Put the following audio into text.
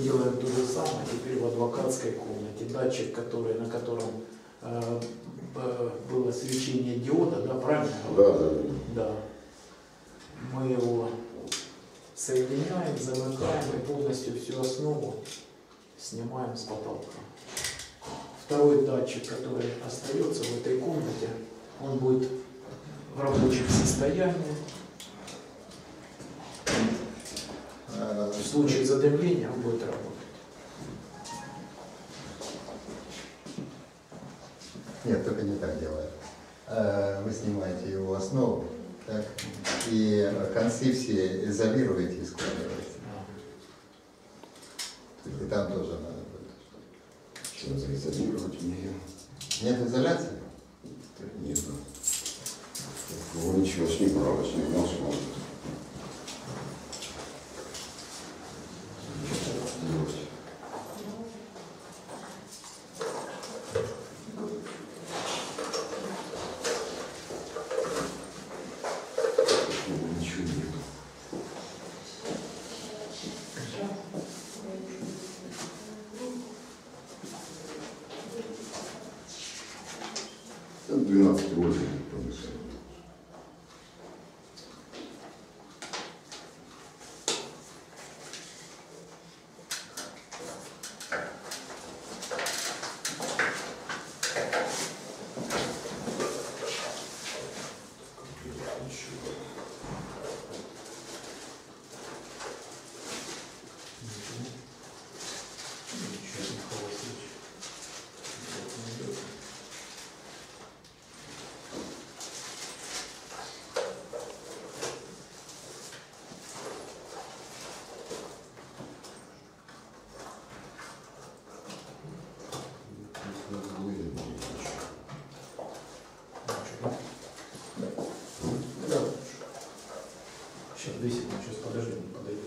делаем то же самое теперь в адвокатской комнате. Датчик, который, на котором э, было свечение диода, да, правильно? Да, да. Да. Мы его соединяем, замыкаем и полностью всю основу снимаем с потолка. Второй датчик, который остается в этой комнате, он будет в рабочем состоянии. Э, В случае задымления он будет работать. Нет, только не так делают. Э, Вы снимаете его основу, так, и концы все изолируете и складываете. И там тоже надо будет. Что заизолировать мне? Нет изоляции? Нет. Ничего, с ним бралось, не знал, что может. Ничего нету. Там 12 вольт. 10 секунд, сейчас подожди, подойдет.